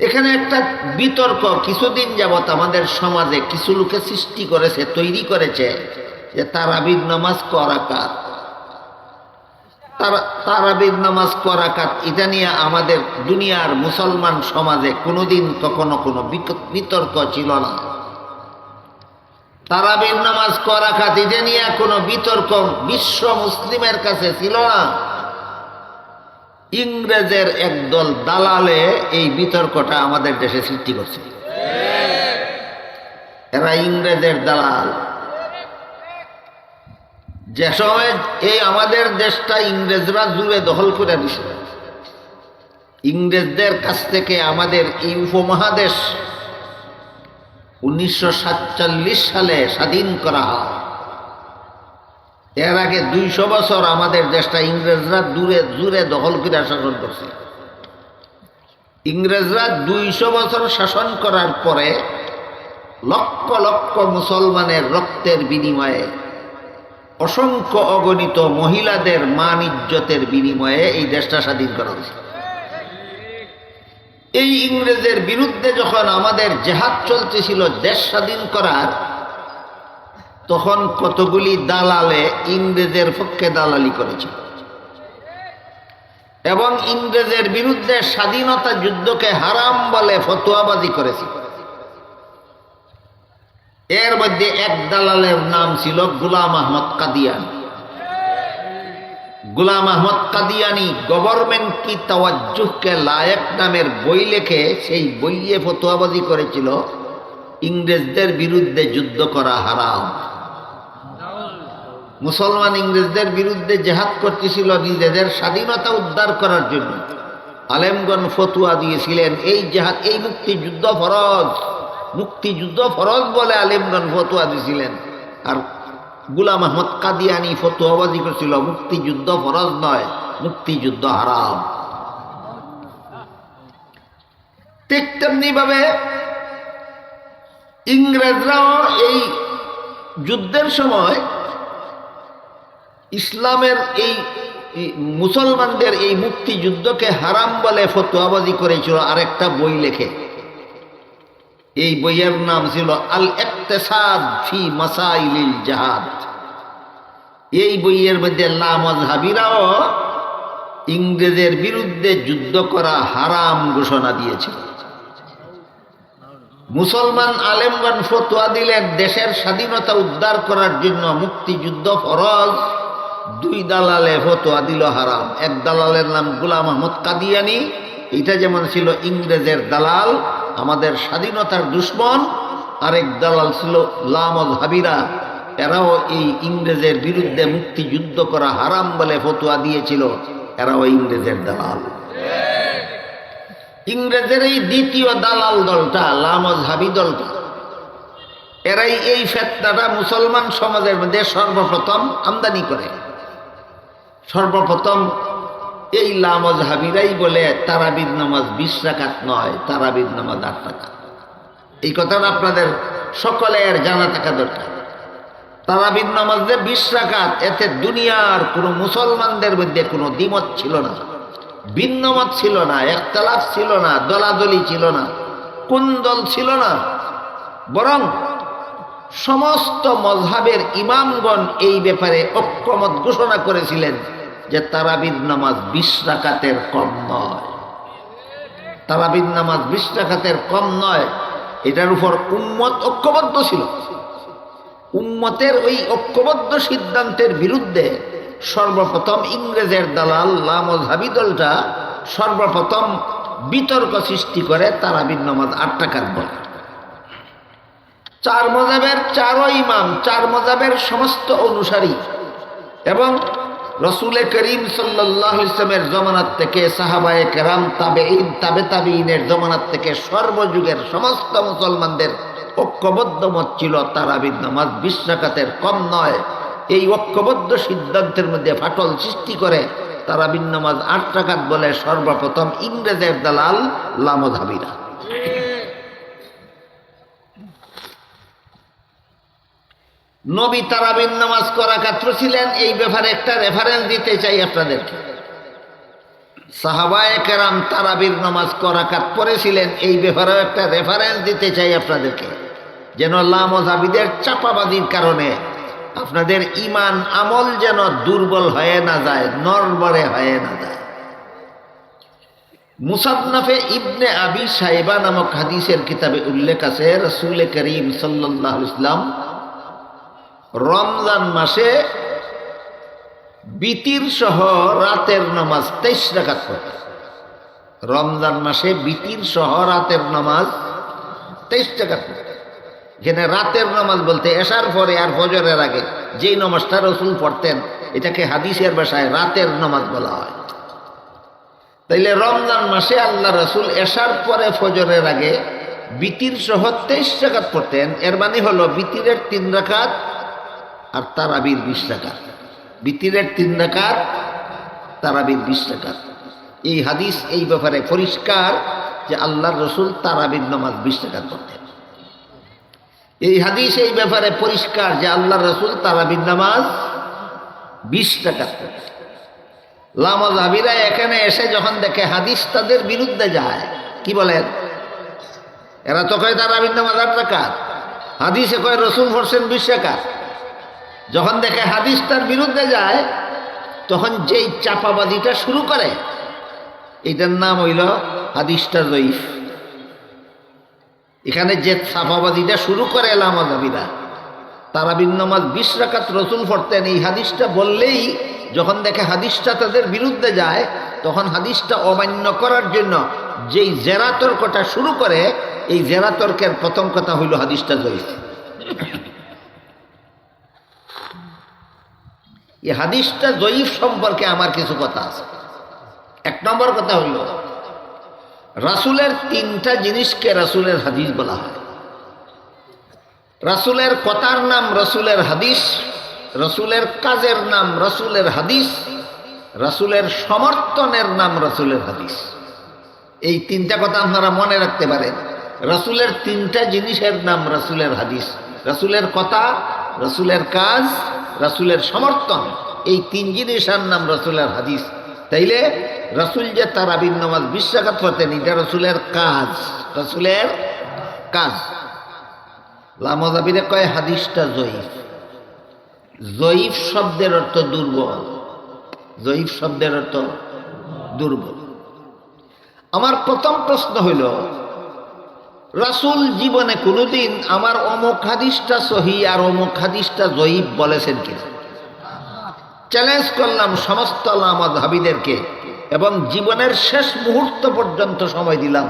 এখানে একটা বিতর্ক, কিছুদিন যাবৎ আমাদের সমাজে কিছু লোকে সৃষ্টি করেছে, তৈরি করেছে, যে তারাবির নামাজ করাকাত তারা তারাবির নামাজ করাকাত এটা নিয়ে আমাদের দুনিয়ার মুসলমান সমাজে কোনোদিন কখনো কোনো বিতর্ক ছিল না। তারাবির নামাজ করাকাত এটা নিয়ে কোনো বিতর্ক বিশ্ব মুসলিমের কাছে ছিল না। ইংরেজের একদল দালালে এই বিতর্কটা আমাদের দেশে সৃষ্টি করছে। এরা ইংরেজের দালাল। যে সময় এই আমাদের দেশটা ইংরেজরা জুড়ে দখল করে দিছে। ইংরেজদের কাছ থেকে আমাদের এই উপমহাদেশ উনিশশো সাতচল্লিশ সালে স্বাধীন করা হয়। এর আগে দুইশো বছর আমাদের দেশটা ইংরেজরা দূরে দূরে দখল করে শাসন করছে। ইংরেজরা দুইশো বছর শাসন করার পরে লক্ষ লক্ষ মুসলমানের রক্তের বিনিময়ে, অসংখ্য অগণিত মহিলাদের মান ইজ্জতের বিনিময়ে এই দেশটা স্বাধীন করা হয়েছে। এই ইংরেজের বিরুদ্ধে যখন আমাদের জেহাদ চলতেছিল দেশ স্বাধীন করার তখন কতগুলি দালালে ইংরেজের পক্ষে দালালি করেছে এবং ইংরেজের বিরুদ্ধে স্বাধীনতা যুদ্ধকে হারাম বলে ফতোয়াবাজি করেছে এর মধ্যে এক দালালের নাম ছিল গুলাম আহমদ কাদিয়ানি। গুলাম আহমদ কাদিয়ানি গভর্নমেন্ট কি তাওয়াজ্জুহকে লায়ক নামের বই লেখে সেই বইয়ে ফতোয়াবাজি করেছিল, ইংরেজদের বিরুদ্ধে যুদ্ধ করা হারাম। মুসলমান ইংরেজদের বিরুদ্ধে জেহাদ করতেছিল নিজেদের স্বাধীনতা উদ্ধার করার জন্য। আলেমগণ ফতুয়া দিয়েছিলেন, এই জেহাদ, এই মুক্তিযুদ্ধ ফরজ। মুক্তিযুদ্ধ ফরজ বলে আলেমগণ ফতুয়া দিয়েছিলেন আর গুলাম আহমদ কাদিয়ানি ফতুয়াবাজি করছিল, মুক্তিযুদ্ধ ফরজ নয়, মুক্তিযুদ্ধ হারাম। ঠিক তেমনি ভাবে ইংরেজরাও এই যুদ্ধের সময় ইসলামের এই মুসলমানদের এই মুক্তিযুদ্ধকে হারাম বলে ফতোয়াবাজি করেছিল আরেকটা বই লেখে। এই বইয়ের নাম ছিল আল একতেসাদ ফি মাসাইলিল জাহাদ। এই বইয়ের মধ্যে লামজহাবিরাও ইংরেজের বিরুদ্ধে যুদ্ধ করা হারাম ঘোষণা দিয়েছিল। মুসলমান আলেমগণ ফতোয়া দিলেন, দেশের স্বাধীনতা উদ্ধার করার জন্য মুক্তিযুদ্ধ ফরজ। দুই দালালে ফতোয়া দিল হারাম। এক দালালের নাম গুলাম আহমদ কাদিয়ানি। এটা যেমন ছিল ইংরেজের দালাল, আমাদের স্বাধীনতার দুশ্মন। আরেক দালাল ছিল লামদ হাবিরা এরাও এই ইংরেজের বিরুদ্ধে মুক্তিযুদ্ধ করা হারাম বলে ফতোয়া দিয়েছিল। এরাও ইংরেজের দালাল। ইংরেজের এই দ্বিতীয় দালাল দলটা লামজ হাবি দলটা। এরাই এই ফেতনাটা মুসলমান সমাজের মধ্যে সর্বপ্রথম আমদানি করে। সর্বপ্রথম, এই লামজ হাবিরাই বলে, তারাবিদ নামাজ বিশ রাকাত নয়, তারাবিদ নামাজ আট রাকাত। এই কথাটা আপনাদের সকলের জানা থাকা দরকার। তারাবিদ নামাজ যে বিশ রাকাত, এতে দুনিয়ার কোনো মুসলমানদের মধ্যে কোনো দ্বিমত ছিল না। ভিন্নমত ছিল না, একতলাফ ছিল না, দলাদলি ছিল না কোন দল ছিল না। বরং সমস্ত মজহাবের ইমামগণ এই ব্যাপারে ঐক্যমত ঘোষণা করেছিলেন। যে তারাবিদ নামাজ বিশ রাকাতের কম নয়। তারাবিদ নামাজ বিশ রাকাতের কম নয়, এটার উপর উম্মত ঐক্যবদ্ধ ছিল। উম্মতের ওই ঐক্যবদ্ধ সিদ্ধান্তের বিরুদ্ধে সর্বপ্রথম ইংরেজের দালাল লামজহাবি দলটা সর্বপ্রথম বিতর্ক সৃষ্টি করে তারাবিদ নামাজ আট টাকার বলে। চার মজাবের চারো ইমাম, চার মজাবের সমস্ত অনুসারী এবং রসুলে করিম সাল্লাহ ইসলামের জমানাত থেকে সাহাবায়ে কেরাম তাবে তাবে তাবিনের জমানাত থেকে সর্বযুগের সমস্ত মুসলমানদের ঐক্যবদ্ধ মত ছিল তারাবিদ নামাজ বিশ্বাকাতের কম নয়। এই ঐক্যবদ্ধ সিদ্ধান্তের মধ্যে ফাটল সৃষ্টি করে তারাবিদ নামাজ আট টাকাত বলে সর্বপ্রথম ইংরেজের দালাল লামধাবিরা নবী তারাবিন নামাজ করা কাত্র ছিলেন, এই ব্যাপারে একটা রেফারেন্স দিতে চাই আপনাদেরকে। সাহাবায়ে কেরাম তারাবির নামাজ করাকাত পড়েছিলেন, এই ব্যাপারেও একটা রেফারেন্স দিতে চাই আপনাদেরকে। যেন লামজাবিদের চাপাবাদির কারণে আপনাদের ইমান আমল যেন দুর্বল হয়ে না যায়, নরবরে হয়ে না যায়। মুসাদনাফে ইবনে আবি সাইবা নামক হাদিসের কিতাবে উল্লেখ আছে, রসুল করিম সাল্লাহ ইসলাম রমজান মাসে বিতির সহ রাতের নামাজ তেইশ রাখাত পড়ে। রমজান মাসে বিতির সহ রাতের নামাজ তেইশ টাকা এখানে রাতের নামাজ বলতে এসার পরে আর ফজরের আগে যেই নামাজটা রসুল পড়তেন, এটাকে হাদিসের ভাষায় রাতের নামাজ বলা হয়। তাইলে রমজান মাসে আল্লাহ রসুল এসার পরে ফজরের আগে বিতির সহ তেইশ টাকাত পড়তেন। এর মানে হলো বিতিরের তিন রাকাত আর তারাবির বিশ রাকাত। বিতিরের তিন রাকাত, তারাবির বিশ রাকাত। এই হাদিস এই ব্যাপারে পরিষ্কার যে আল্লাহ রসুল তারাবির নামাজ বিশ টাকাত পড়তেন। এই হাদিস এই ব্যাপারে পরিষ্কার যে আল্লাহ রসুল তারাবির নামাজ বিশ টাকাত পড়তেন। লামা এখানে এসে যখন দেখে হাদিস তাদের বিরুদ্ধে যায়, কি বলেন? এরা তো কয় তার আবিন্দ আট টাকাত হাদিসে কয় রসুল ফরসেন বিশ টাকাত যখন দেখে হাদিস তার বিরুদ্ধে যায়, তখন যেই চাপাবাদিটা শুরু করে, এটার নাম হইল হাদিসটা জয়ীফ। এখানে যে চাপাবাদিটা শুরু করে লামা জাবিরা তারা বিন্নমাজ বিশ রাকাত রসুল পড়তেন, এই হাদিসটা বললেই যখন দেখে হাদিসটা তাদের বিরুদ্ধে যায়, তখন হাদিসটা অমান্য করার জন্য যেই জেরাতর্কটা শুরু করে, এই জেরাতর্কের প্রথম কথা হইল হাদিসটা জয়ীফ। এই হাদিসটা জয়ীফ সম্পর্কে আমার কিছু কথা আছে। এক নম্বর কথা হইল, রাসুলের তিনটা জিনিসকে রাসুলের হাদিস বলা হয়। রাসুলের কথার নাম রসুলের হাদিস, রসুলের কাজের নাম রসুলের হাদিস, রসুলের সমর্থনের নাম রসুলের হাদিস। এই তিনটা কথা আপনারা মনে রাখতে পারেন। রসুলের তিনটা জিনিসের নাম রসুলের হাদিস, রসুলের কথা, রসুলের কাজ রসুলের সমর্থন। এই তিন জিনিসের নাম রসুলের হাদিস। তাইলে রাসুল যে তারাবিন নামাজ বিশ্বাঘাত হতেন এটা রসুলের কাজ। রসুলের কাজ। লামজাবিরে কয়, হাদিসটা জয়ীফ। জয়ীফ শব্দের অর্থ দুর্বল। জয়ীফ শব্দের অর্থ দুর্বল। আমার প্রথম প্রশ্ন হইল রাসুল জীবনে কোনোদিন আমার অমুক হাদিসটা সহি আর অমুক হাদিসটা জয়ীফ বলেছেন কি চ্যালেঞ্জ করলাম সমস্ত আলামত হাবিদেরকে এবং জীবনের শেষ মুহূর্ত পর্যন্ত সময় দিলাম।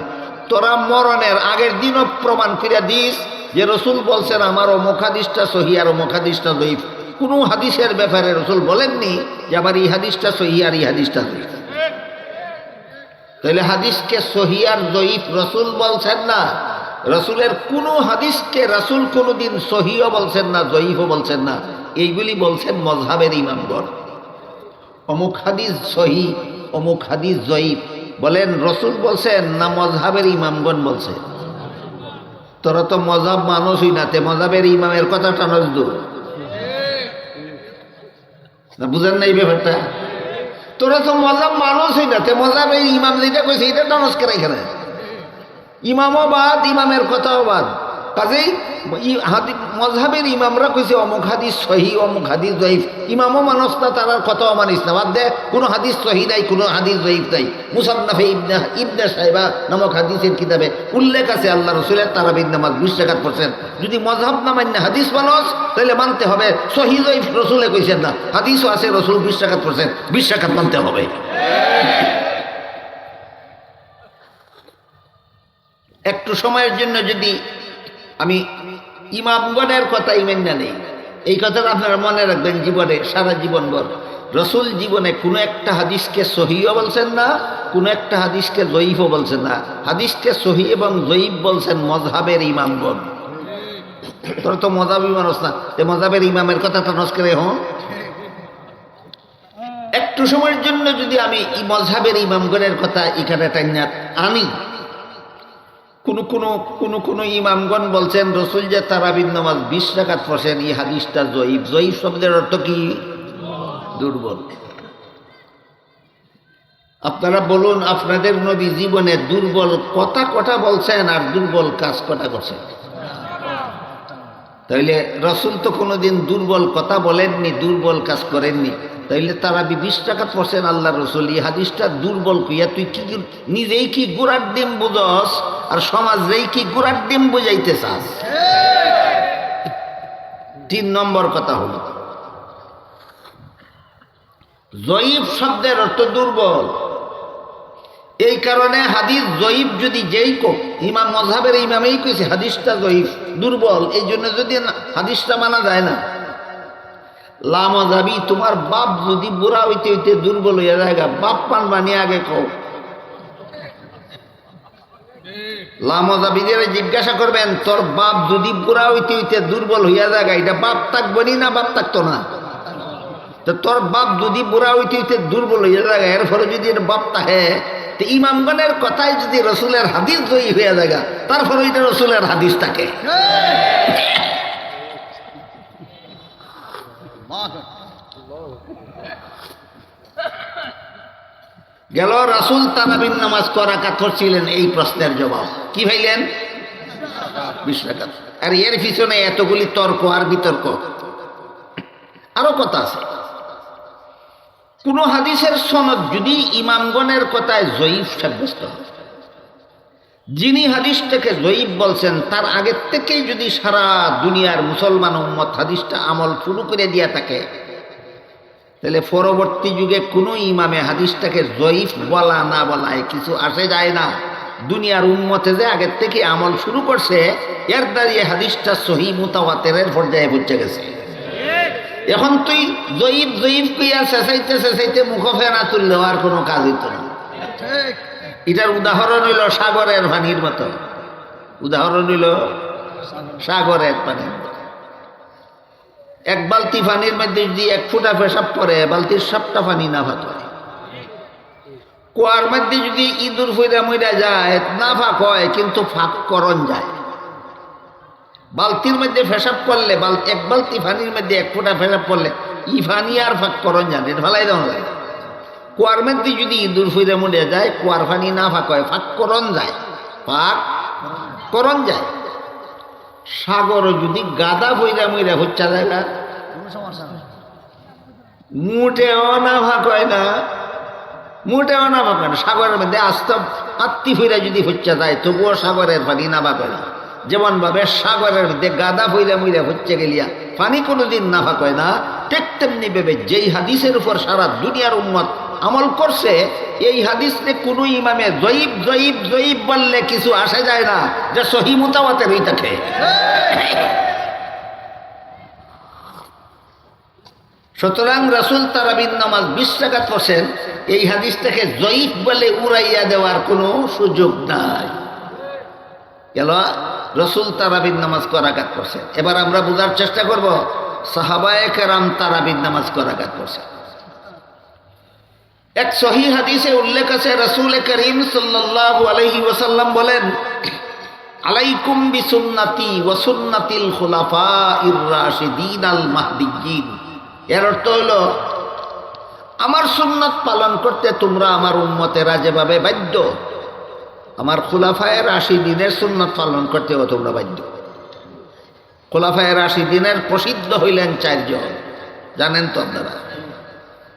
তোরা মরণের আগের দিনও প্রমাণ ফিরে দিস যে রসুল বলছেন, আমার অমুক হাদিসটা সহি আর অমুক হাদিসটা জয়ীফ কোনো হাদিসের ব্যাপারে রসুল বলেননি যে, আমার এই হাদিসটা সহি আর এই হাদিসটা জয়ীফ তাহলে হাদিসকে সহি আর জয়ীফ রসুল বলছেন না। রসুলের কোনো হাদিসকে রসুল কোনোদিন সহিও বলছেন না, জয়ীফও বলছেন না। এইগুলি বলছেন মজহাবের ইমামগণ। অমুক হাদিস সহি, অমুক হাদিস জয়ীফ। বলেন, রসুল বলছেন না মজহাবের ইমামগণ বলছে। তোরা তো মজাব মানুষই না, তে মজাবের ইমামের কথা টানস দূর না বুঝেন না এই ব্যাপারটা? তোরা তো মজাব মানুষই না, তে এই ইমাম যেটা কইছে, এটা টানস এখানে ইমামও বাদ, ইমামের কথাও বাদ। কাজেই হাদি মজহাবের ইমামরা কইছে, অমুক হাদিস সহি, অমুক হাদিস জয়ীফ ইমামও মানুষ না তার কথাও মানিস না। বাদ দে, কোনো হাদিস সহি নাই, কোনো হাদিস জয়ীফ নাই। মুসান্নাফে ইবনে ইবনে সাহেবা নামক হাদিসের কিতাবে উল্লেখ আছে, আল্লাহ রসুলের তারাবিদ নামাজ বিশ টাকাত পড়ছেন। যদি মজহাব না মান্য হাদিস মানুষ, তাহলে মানতে হবে সহি জয়ীফ রসুলে কইছেন না। হাদিসও আছে, রসুল বিশ টাকাত পড়ছেন, বিশ টাকাত মানতে হবে। একটু সময়ের জন্য যদি আমি ইমামগণের কথা ইমেন না নেই। এই কথাটা আপনারা মনে রাখবেন জীবনে, সারা জীবনভর। রসুল জীবনে কোনো একটা হাদিসকে সহিও বলছেন না, কোনো একটা হাদিসকে জয়ীফও বলছেন না। হাদিসকে সহি এবং জয়ীফ বলছেন মজহাবের ইমামগণ তোর তো মজাবি মানুষ না যে মজাবের ইমামের কথাটা নস্করে হন। একটু সময়ের জন্য যদি আমি এই মজহাবের ইমামগণের কথা এখানে টাইনা আনি কোনো কোনো কোনো কোনো ইমামগণ বলছেন, রসুল যে তারাবিন নামাজ বিশ রাকাত পড়ছেন, এই হাদিসটা জয়ীব। জয়ীব শব্দের অর্থ কি? দুর্বল। আপনারা বলুন, আপনাদের নবী জীবনে দুর্বল কথা কটা বলছেন আর দুর্বল কাজ কটা করছেন? তাইলে রসুল তো কোনোদিন দুর্বল কথা বলেননি, দুর্বল কাজ করেননি। তাইলে তারা বিশ টাকা পড়ছেন আল্লাহ রসুল, এই হাদিসটা দুর্বল কইয়া তুই কি নিজেই কি গুড়ার ডিম বুঝস? আর সমাজেই কি গুড়ার ডিম বুঝাইতে চাস তিন নম্বর কথা হল জয়ীব শব্দের অর্থ দুর্বল। এই কারণে হাদিস জয়ীব যদি যেই কোক ইমাম মজাবের ইমামেই কইছে হাদিসটা জয়ীব দুর্বল। এই জন্য যদি হাদিসটা মানা যায় না। লামজাবি তোমার বাপ যদি বুড়া হইতে হইতে দুর্বল হইয়া যায়গা বাপ পান বানিয়ে আগে কও। লামজাবিদের জিজ্ঞাসা করবেন তোর বাপ যদি বুড়া হইতে হইতে দুর্বল হইয়া জায়গা এটা বাপ থাকবনি না বাপ থাকতো না? তো তোর বাপ যদি বুড়া হইতে হইতে দুর্বল হইয়া যায় এর ফলে যদি বাপ তাহে তো ইমামগণের কথায় যদি রসুলের হাদিস জয়ী হইয়া যায় তারপরে এটা রসুলের হাদিস থাকে। গেল, রাসুল তারাবিন নামাজ করাকাত ছিলেন এই প্রশ্নের জবাব। কি ভাইলেন? বিশ রাকাত। আর এর পিছনে এতগুলি তর্ক আর বিতর্ক। আরও কথা আছে। কোন হাদিসের সনদ যদি ইমামগণের কথায় জয়ীফ সাব্যস্ত হয়, যিনি হাদিসটাকে জয়ীব বলছেন, তার আগের থেকেই যদি সারা দুনিয়ার মুসলমান উম্মত হাদিসটা আমল শুরু করে দিয়া থাকে তাহলে পরবর্তী যুগে কোনো ইমামে হাদিসটাকে জয়ীফ বলা না বলায় কিছু আসে যায় না। দুনিয়ার উম্মতে যে আগের থেকে আমল শুরু করছে, এর দাঁড়িয়ে হাদিসটা সহি মোতাবাতের পর্যায়ে পৌঁছে গেছে। এখন তুই জয়ীব জয়ীব কইয়া শেষাইতে শেষাইতে মুখ ফেরা তুললেও আর কোনো কাজ হইত না। এটার উদাহরণ হইল সাগরের পানির মতো। উদাহরণ হইল সাগরের পানির মতো। এক বালতি পানির মধ্যে যদি এক ফুটা পেশাব পরে, বালতির সবটা পানি না ভাত হয় কুয়ার মধ্যে যদি ইঁদুর ফুইরা মুইরা যায়, না ফাঁক হয়, কিন্তু ফাঁক করণ যায়। বালতির মধ্যে পেশাব করলে এক বালতি পানির মধ্যে এক ফোঁটা ফেসাব করলে, ই পানি আর ফাঁক করণ জানে ভালাই দেওয়া লাগে কুয়ার মধ্যে যদি ইঁদুর ফুইরে মুড়ে যায়, কুয়ার পানি না ফাঁক হয়, ফাঁক করণ যায়। ফাঁক করণ যায়। সাগর যদি গাদা বইরা মইরা হচ্ছে মুটেও না? ফাঁক হয় না? মুটেও অনাভা কয় না? সাগরের মধ্যে আস্ত আত্মি ফিরা যদি হচ্ছে যায় তবুও সাগরের পানি না পাবে না। যেমন ভাবে সাগরের মধ্যে গাদা ফইরা মুইরা হচ্ছে গেলিয়া পানি কোনোদিন না ফাঁক হয় না ঠিক তেমনি ভেবে যেই হাদিসের উপর সারা দুনিয়ার উম্মত আমল করছে, এই হাদিসে কোনো ইমামে জয়ীব জয়ীব জয়ীব বললে কিছু আসে যায় না, যে সহি মোতাবাতের হই থাকে। সুতরাং রাসুল তারাবিন নামাজ বিশ টাকা পড়ছেন, এই হাদিসটাকে জয়ীফ বলে উড়াইয়া দেওয়ার কোনো সুযোগ নাই। গেল, রসুল তারাবিন নামাজ করাঘাত করছেন এবার আমরা বোঝার চেষ্টা করব, সাহাবায়ে কেরাম তারাবিন নামাজ করাঘাত করছেন এক সহি হাদিসে উল্লেখ আছে, রসুল করিম সাল্লাল্লাহু আলাইহি ওয়াসাল্লাম বলেন, আলাইকুম বিসুন্নাতি ওয়া সুন্নাতিল খুলাফা ইর রাশিদিন আল মাহদিয়িন এর অর্থ হলো, আমার সুন্নত পালন করতে তোমরা আমার উম্মতেরা যেভাবে বাধ্য, আমার খোলাফায়ের আশি দিনের সুন্নত পালন করতেও তোমরা বাধ্য। খোলাফায়ের আশি দিনের প্রসিদ্ধ হইলেন চারজন। জানেন তো আপনারা?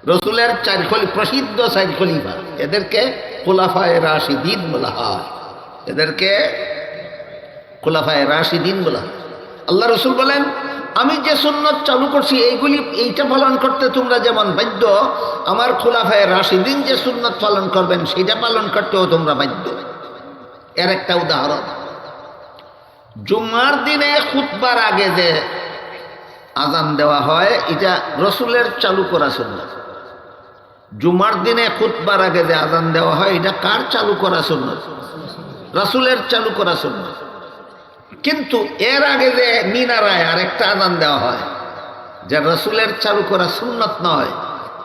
রসুলের চার খলি, প্রসিদ্ধ চার খলিফা। এদেরকে খোলাফায় রাশি দিন বলা হয়। এদেরকে খোলাফায় রাশি দিন বলা হয়। আল্লাহ রসুল বলেন, আমি যে সুন্নত চালু করছি, এইগুলি, এইটা পালন করতে তোমরা যেমন বাধ্য, আমার খোলাফায় রাশি দিন যে সুন্নত পালন করবেন সেইটা পালন করতেও তোমরা বাধ্য। এর একটা উদাহরণ। জুম্মার দিনে খুতবার আগে যে আজান দেওয়া হয়, এটা রসুলের চালু করা সুন্নত। জুমার দিনে খুতবার আগে যে আজান দেওয়া হয়, এটা কার চালু করা সুন্নত? রাসুলের চালু করা সুন্নত। কিন্তু এর আগে যে মিনারায় আরেকটা আজান দেওয়া হয়, যে রাসুলের চালু করা সুন্নত নয়,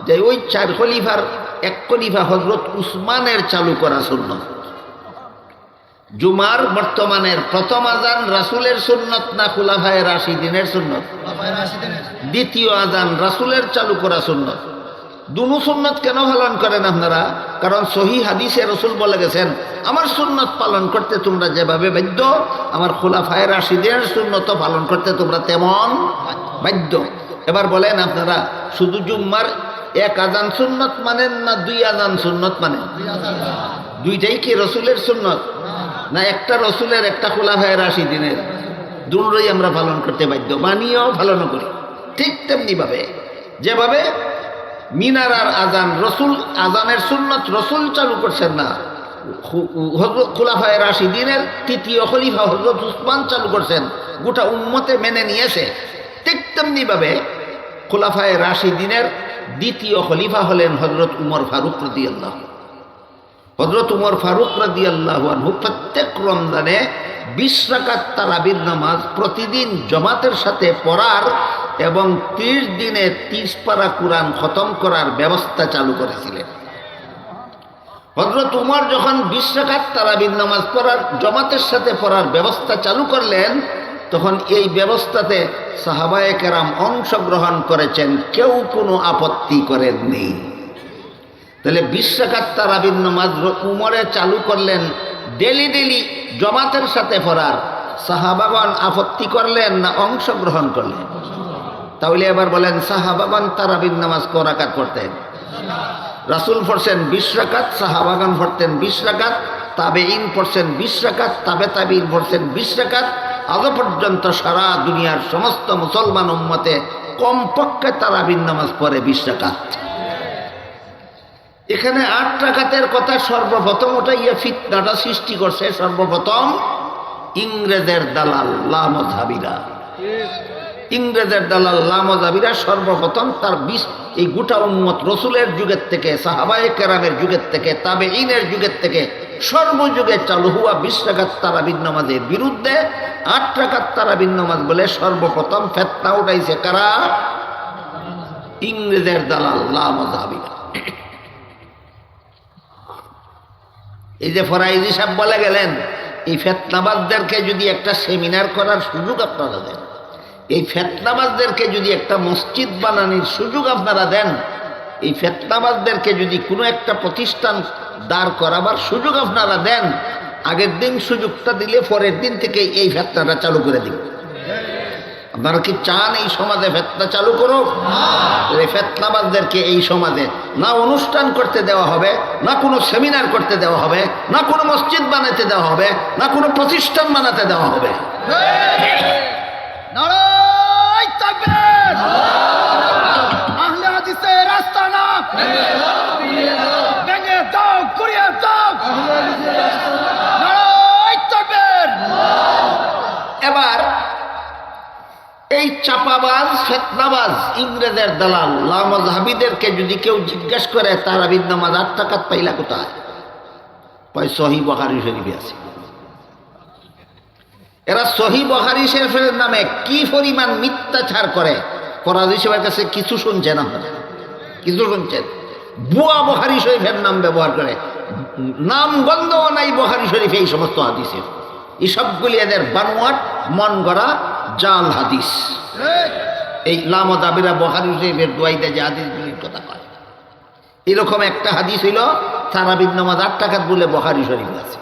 যে ওই চার খলিফার এক খলিফা হজরত উসমানের চালু করা সুন্নত। জুমার বর্তমানের প্রথম আজান রাসুলের সুন্নত না খুলাফায় রাশি দিনের সুন্নত? দ্বিতীয় আজান রাসুলের চালু করা সুন্নত। দুনু সুন্নত কেন পালন করেন আপনারা? কারণ সহি হাদিসে রসুল বলে গেছেন, আমার সুন্নত পালন করতে তোমরা যেভাবে বাধ্য, আমার খোলাফায়ের রাশিদের সুন্নত পালন করতে তোমরা তেমন বাধ্য। এবার বলেন আপনারা, শুধু জুম্মার এক আজান সুন্নত মানেন না দুই আজান সুন্নত মানেন? দুইটাই কি রসুলের সুন্নত? না, একটা রসুলের, একটা খোলাফায়ের রাশি দিনের দুটোই আমরা পালন করতে বাধ্য, মানিয়েও পালন করি। ঠিক তেমনিভাবে, যেভাবে মিনারার আজান রসুল, আজানের সুন্নত রসুল চালু করছেন না। খুলাফায় রাশিদিনের তৃতীয় খলিফা হজরত উসমান চালু করছেন। গোটা উম্মতে মেনে নিয়েছে। ঠিক তেমনিভাবে খোলাফায় রাশিদিনের দ্বিতীয় খলিফা হলেন হজরত উমর ফারুক রদি আল্লাহ হজরত উমর ফারুক রদি আল্লাহ প্রত্যেক রমজানে বিশ রাকাত তারাবির নামাজ প্রতিদিন জমাতের সাথে পড়ার এবং ত্রিশ দিনে তিরিশ পারা কোরআন খতম করার ব্যবস্থা চালু করেছিলেন। হজরত উমর যখন বিশ রাকাত তারাবির নামাজ পড়ার, জমাতের সাথে পড়ার ব্যবস্থা চালু করলেন, তখন এই ব্যবস্থাতে সাহাবায়ে কেরাম অংশগ্রহণ করেছেন, কেউ কোনো আপত্তি করেননি। তাহলে বিশ রাকাত তারাবির নামাজ উমরে চালু করলেন, ডেলি ডেলি জমাতের সাথে পড়ার সাহাবাগন আপত্তি করলেন না অংশগ্রহণ করলেন? তাহলে এবার বলেন সাহাবাগান তারাবির নামাজ করাকাত পড়তেন? রাসুল পড়ছেন বিশ রাকাত সাহাবাগান পড়তেন বিশ রাকাত তাবে ইন পড়ছেন বিশ রাকাত, তাবে তাবিন পড়ছেন বিশ রাকাত। আজও পর্যন্ত সারা দুনিয়ার সমস্ত মুসলমান উম্মতে কমপক্ষে তারাবির নামাজ পড়ে বিশ রাকাত। এখানে আট টাকাতের কথা সর্বপ্রথম ওটা ইয়ে ফিতনাটা সৃষ্টি করছে, সর্বপ্রথম ইংরেজের দালাল লামধাবিরা ইংরেজের দালাল লামজাবিরা সর্বপ্রথম তার বিশ, এই গোটা উম্মত রসুলের যুগের থেকে, সাহাবায়ে কেরামের যুগের থেকে তাবে ইনের যুগের থেকে সর্বযুগে চালু হওয়া বিশ টাকার তারাবিন নামাজের বিরুদ্ধে আট টাকার তারাবিন নামাজ বলে সর্বপ্রথম ফেতনা উঠাইছে কারা? ইংরেজের দালাল লামজাবিরা। এই যে ফরাইজি সাহেব বলে গেলেন, এই ফেতনাবাদদেরকে যদি একটা সেমিনার করার সুযোগ আপনারা দেন। এই ফেতনাবাজদেরকে যদি একটা মসজিদ বানানোর সুযোগ আপনারা দেন, এই ফেতনাবাজদেরকে যদি কোনো একটা প্রতিষ্ঠান দাঁড় করাবার সুযোগ আপনারা দেন, আগের দিন সুযোগটা দিলে পরের দিন থেকে এই ফেতনাটা চালু করে দিন আপনারা কি চান এই সমাজে ফেতনা চালু করুক? এই ফেতনাবাজদেরকে এই সমাজে না অনুষ্ঠান করতে দেওয়া হবে, না কোনো সেমিনার করতে দেওয়া হবে, না কোনো মসজিদ বানাতে দেওয়া হবে, না কোনো প্রতিষ্ঠান বানাতে দেওয়া হবে। নারায় তাকবীর আহলে হাদিসের আস্তানা ভেঙে দাও তাকবীর এবার এই চাপাবাজ, ফেতনাবাজ ইংরেজের দালাল লামজাহাবিদেরকে যদি কেউ জিজ্ঞেস করে তার আবিদ নামাজ আট টাকাত পাইলা কোথায়? কয় সহি বহারি শরীফে আছে। এরা সহি বহারি শরীফের নামে কি পরিমাণ মিথ্যাচার করে? ফরাজি সাহেবের কাছে কিছু শুনছেন আপনারা কিছু শুনছেন বুয়া বহারি শরীফের নাম ব্যবহার করে। নাম গন্ধও নাই বহারি শরীফে এই সমস্ত হাদিসের। এই সবগুলি এদের বানোয়াট মন গড়া জাল হাদিস। এই লাম দাবিরা বহারি শরীফের দোয়াইতে যে হাদিসগুলির কথা কয়। এরকম একটা হাদিস হইল সারাবিদ নামাজ আট টাকাত বলে বহারি শরীফ আছে।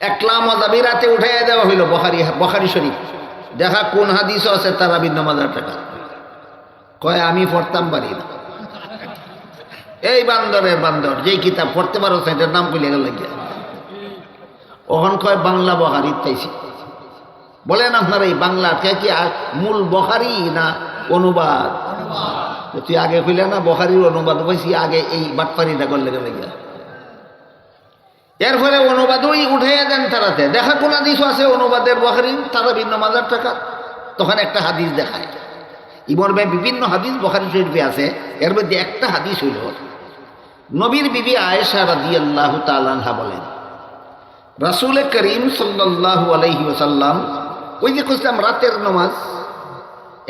এক লাম দাবিরাতে উঠাইয়া দেওয়া হইল বহারি বহারি শরীফ। দেখা কোন হাদিস আছে তারাবিদ নামাজ আট টাকা। কয়, আমি পড়তাম পারি না এই বান্দরের বান্দর, যেই কিতাব পড়তে পারো সেটার নাম কইলে গেল গিয়া ওখান কয়, বাংলা বহারি তাইছি। বলেন আপনারা এই বাংলা কে মূল বহারি না অনুবাদ? তুই আগে কইলে না বহারির অনুবাদ কইছি, আগে এই বাটপারিটা করলে গেলে গিয়া এর ফলে অনুবাদই উঠাইয়া দেন তারাতে। দেখা কোন হাদিস আছে, অনুবাদের বহারি তারা ভিন্ন মাজার টাকা তখন একটা হাদিস দেখায়। ইমর্মে বিভিন্ন হাদিস বখারি শরীফে আছে, এর মধ্যে একটা হাদিস হইল। নবীর বিবি আয়েশা রাদি আল্লাহ তালাহা বলেন, রাসুল করিম সাল্লাহ আলহি ওসাল্লাম ওই যে কইলাম রাতের নমাজ,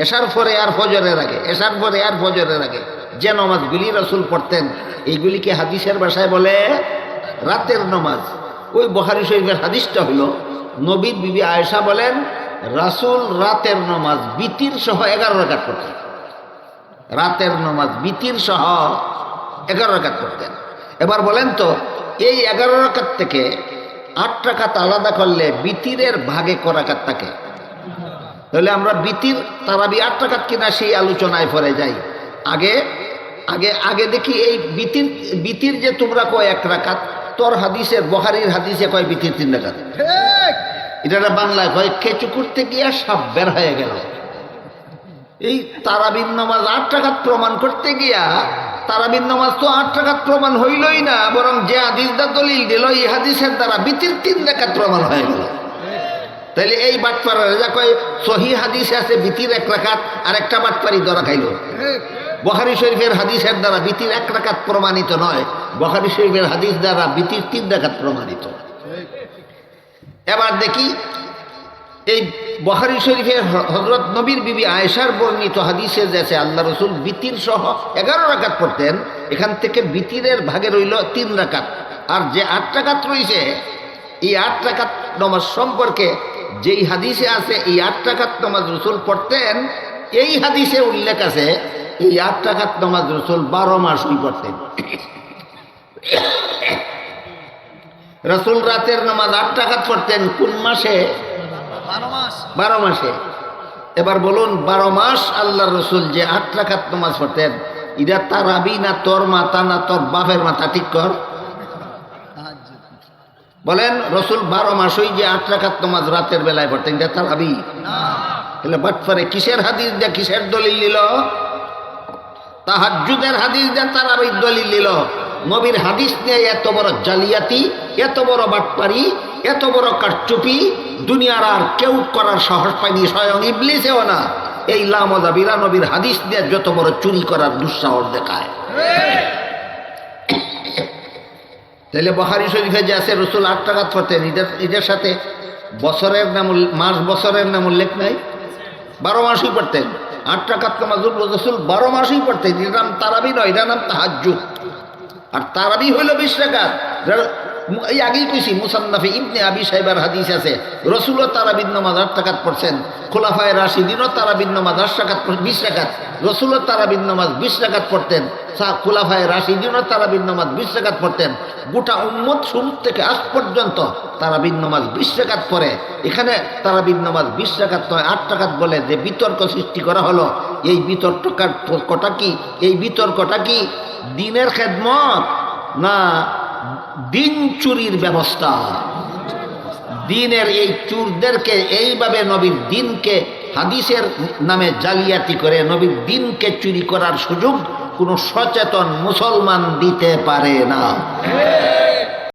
এশার পরে আর ফজরের আগে, এশার পরে আর ফজরের আগে যে নমাজগুলি রাসুল পড়তেন, এইগুলিকে হাদিসের ভাষায় বলে রাতের নমাজ। ওই বহারি শরীফের হাদিসটা হলো, নবীর বিবি আয়েশা বলেন, রাসুল রাতের নমাজ বিতির সহ এগারো রাকাত পড়তেন। রাতের নমাজ বিতির সহ এগারো রাকাত পড়তেন। এবার বলেন তো, এই এগারো রাকাত থেকে আট রাকাত আলাদা করলে বিতিরের ভাগে করাকাত থাকে? তাহলে আমরা বিতির তারাবি আট রাকাত কিনা সেই আলোচনায় পরে যাই। আগে আগে আগে দেখি এই বিতির বিতির যে তোমরা কয় এক রাকাত তোর হাদিসের বহারির হাদিসে কয় বিতির তিন ঠিক। এটা বাংলায় কয় কেঁচু করতে গিয়ে সাপ বের হয়ে গেল। এই তারাবিন নামাজ আট টাকাত প্রমাণ করতে গিয়া তারাবিন নামাজ তো আট টাকাত প্রমাণ হইলই না বরং যে হাদিস দা দলিল দিল এই হাদিসের দ্বারা বিতির তিন রাকাত প্রমাণ হয়ে গেল। তাইলে এই বাটপাড়া যা কয় সহি হাদিসে আছে বিতির এক রাকাত আর একটা বাটপাড়ি ধরা খাইল। বখারি শরীফের হাদিসের দ্বারা বিতির এক রাকাত প্রমাণিত নয়। বখারি শরীফের হাদিস দ্বারা বিতির তিন রাকাত প্রমাণিত। এবার দেখি, এই বখারি শরীফের হজরত নবীর বিবি আয়েশার বর্ণিত হাদিসে যেছে আল্লাহ রসুল বিতির সহ এগারো রাকাত পড়তেন, এখান থেকে বিতিরের ভাগে রইল তিন রাকাত। আর যে আট রাকাত রয়েছে এই আট রাকাত নমাজ সম্পর্কে যেই হাদিসে আছে, এই আট রাকাত নমাজ রসুল পড়তেন, এই হাদিসে উল্লেখ আছে এই আট রাকাত নমাজ রসুল বারো মাস মাসই পড়তেন রসুল রাতের নামাজ আট টাকাত পড়তেন কোন মাসে? বারো মাস। বারো মাসে এবার বলুন, বারো মাস আল্লাহ রসুল যে আট টাকাত নামাজ পড়তেন, ইরা তার আবি না তোর মাথা না তোর বাপের মাথা ঠিক কর? বলেন, রসুল বারো মাস মাসই যে আট টাকাত নামাজ রাতের বেলায় পড়তেন এটা তারাবি তাহলে বাটফারে কিসের হাদিস দিয়ে কিসের দলিল নিল? তাহাজুদের হাদিস দেন তারাবির দলিল নিল। নবীর হাদিস নিয়ে এত বড় জালিয়াতি, এত বড় বাটপারি, এত বড় কারচুপি, দুনিয়ার আর কেউ করার সাহস পায়নি, স্বয়ং ইবলিসেও না। এই লামদাবিরা নবীর হাদিস দিয়ে যত বড় চুরি করার দুঃসাহস দেখায়। তাহলে বহারি শরীফে যে আছে, রসুল আট টাকা এটার এটার সাথে বছরের নাম মাস বছরের নাম উল্লেখ নাই? বারো মাসই পড়তেন। আট টাকা তোমাজুর রসুল বারো মাসেই পড়তেন। এটার নাম তারাবি নয় এটার নাম তাহাজু আর তারাবি হইল বিশ টাকা এই আগেই কইছি, মুসান্নাফে ইবনে আবি সাহেবার হাদিস আছে। রসুলও তারাবিন নমাজ আট টাকাত পড়ছেন। খোলাফায় রাশিদিনও তারাবিন নমাজ আট টাকাত বিশ টাকাত রসুলও তারাবিন নমাজ বিশ টাকাত পড়তেন। খোলাফায় রাশিদিনও তারাবিন নমাজ বিশ টাকাত পড়তেন। গোটা উম্মত শুরু থেকে আজ পর্যন্ত তারাবিন নমাজ বিশ টাকাত পড়ে। এখানে তারাবিন নমাজ বিশ টাকাত নয়, আট টাকাত বলে যে বিতর্ক সৃষ্টি করা হলো। এই বিতর্কটার কটা কি? এই বিতর্কটা কি? দিনের খেদমত না দিন চুরির ব্যবস্থা। দিনের এই চুরদেরকে এইভাবে নবীর দিনকে, হাদিসের নামে জালিয়াতি করে নবীর দিনকে চুরি করার সুযোগ কোনো সচেতন মুসলমান দিতে পারে না।